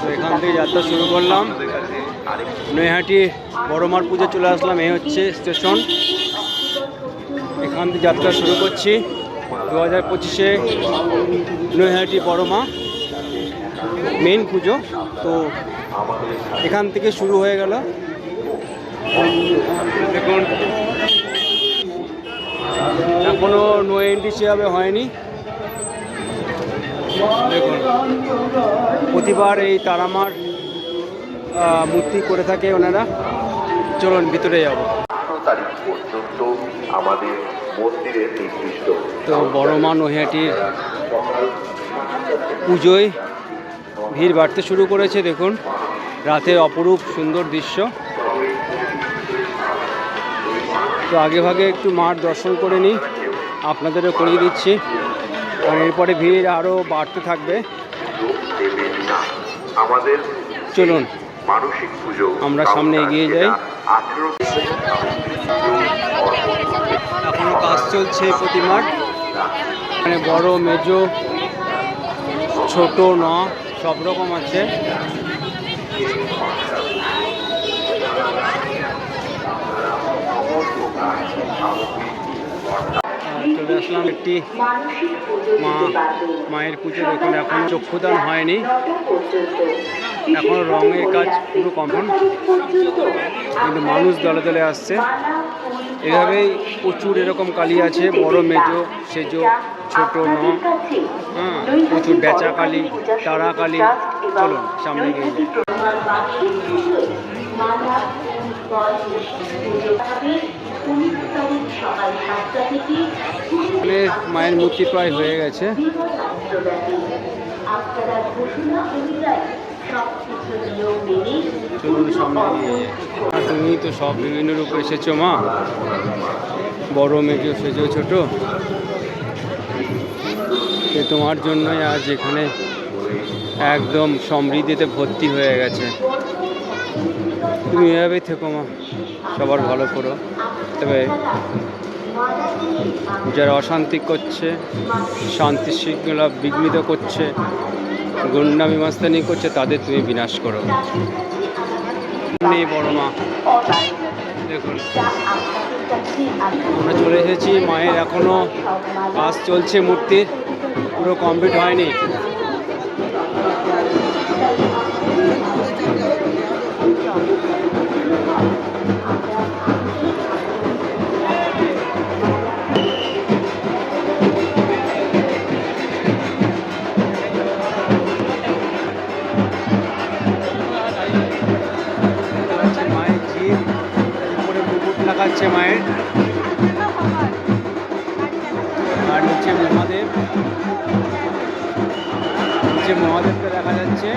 তো এখান থেকে যাত্রা শুরু করলাম। নৈহাটি বড়মার পুজো চলে আসলাম এই হচ্ছে স্টেশন। এখান থেকে যাত্রা শুরু করছি। দু হাজার পঁচিশে নৈহাটি বড়মা মেন পুজো। তো এখান থেকে শুরু হয়ে গেল। দেখুন, এখনও নো এন্ট্রি সেভাবে হয়নি। দেখুন প্রতিবার এই তারামার মূর্তি করে থাকে ওনারা। চলুন ভিতরে যাব। তারিখ পর্যন্ত আমাদের মন্দিরের নির্দিষ্ট তো বড় মা নৈহাটির পুজোয় ভিড় বাড়তে শুরু করেছে দেখুন। রাতের অপরূপ সুন্দর দৃশ্য। তো আগে ভাগে একটু মার দর্শন করে নিই। আপনাদেরও করিয়ে দিচ্ছি। কারণ এরপরে ভিড় আরও বাড়তে থাকবে। আমাদের চলুন। মানসিক পুজো আমরা সামনে এগিয়ে যাই। এখনও কাজ চলছে প্রতিমার মানে বড় মেজো ছোট ন সব রকম আছে। চলে আসলাম একটি মা, মায়ের পুজো এখন চক্ষুদান হয়নি। এখনও রঙের কাজ পুরো কমপ্লিট কিন্তু মানুষ দলে দলে আসছে। এভাবেই প্রচুর এরকম কালী আছে, বড় মেজো, সেজো, ছোট ন হ্যাঁ প্রচুর বেচা কালী, তারা কালী। চলুন, সামনে গিয়ে যাই। মায়ের মূর্তি প্রায় হয়ে গেছে। আর তুমি তো সব বিভিন্ন রূপে এসেছ মা। বড় মেজো সেজো ছোট। তোমার জন্যই আজ এখানে একদম সমৃদ্ধিতে ভর্তি হয়ে গেছে। তুমি এভাবেই থেকো মা। সবার ভালো করো। তবে যারা অশান্তি করছে, শান্তি শৃঙ্খলা বিঘ্নিত করছে গুন্ডা মীমাস্তানি করছে, তাদের তুমি বিনাশ করো। নেই বড় মা। দেখুন। আমরা চলে এসেছি মায়ের এখনও কাজ চলছে মূর্তির পুরো কমপ্লিট হয়নি। লাগাচ্ছে মায়ের। আর নিচে মহাদেব। নিচে মহাদেবকে দেখা যাচ্ছে।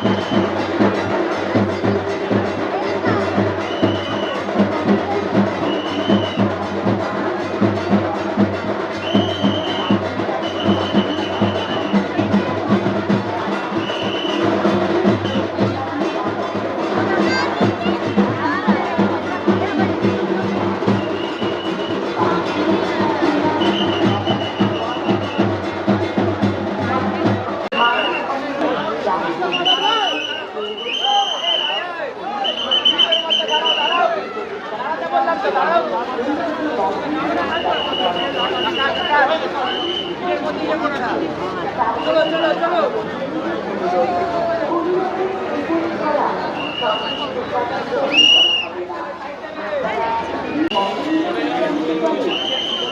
Música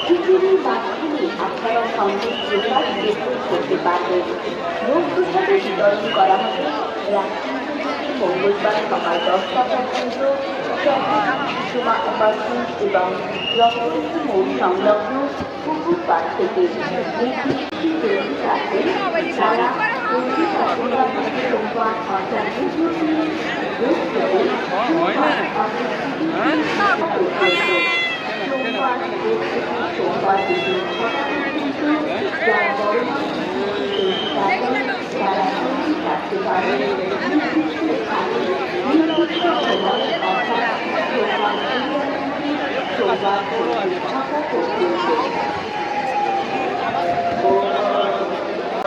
পৃথিবীর মাধ্যমে আপনারা সঙ্গে প্রকাশ বিস্তার করতে পারবেন রোগ প্রসাদে বিতরণ করা হবে মঙ্গলবার সকাল দশটা পর্যন্ত এবং সংলগ্ন পুকুর পাড় থেকে নির্দিষ্ট তৈরি থাকবে তারা তৈরি থাকবে সোমবার অর্থাৎ বৃহস্পতিবার, বৃহস্পতিবার, সোমবার সোমবার বিকেল ছটা পর্যন্ত যারা বড় তারা তৈরি থাকতে পারে নির্দিষ্ট স্থানে নির্দিষ্ট সময়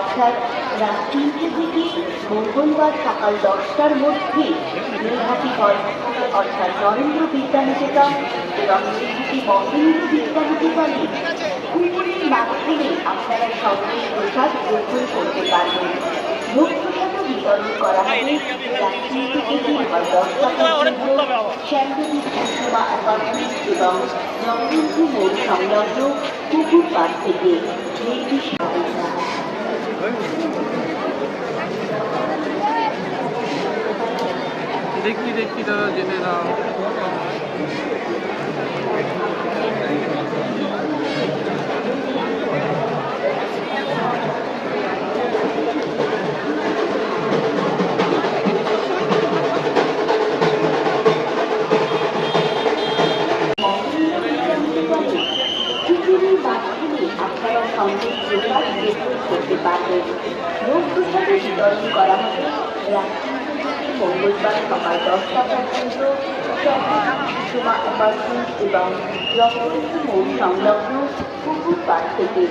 অর্থাৎ রাত তিনটে থেকে মঙ্গলবার সকাল দশটার মধ্যে নৈহাটি কলেজ অর্থাৎ নরেন্দ্র বিদ্যানিকেতন এবং নৈহাটি মহেন্দ্র বিদ্যানিকেতনে কুকুরের মাধ্যমে আপনারা সঙ্গে প্রসাদ গ্রহণ করতে পারবেন। ভোগ প্রসাদও বিতরণ করা হবে রাত থেকে দশটা পর্যন্ত। অ্যাপার্টমেন্ট এবং নবরঙ্গি মোড় সংলগ্ন কুকুর পাড় থেকে। নির্দিষ্ট দেখি দেখি দাদা জেনে নাও। রোগ প্রসাদে বিতরণ করা হবে। মঙ্গলবার সকাল দশটা পর্যন্ত অ্যাপার্টমেন্ট এবং রক্তবতী মোড় সংলগ্ন পুকুর পাড় থেকে।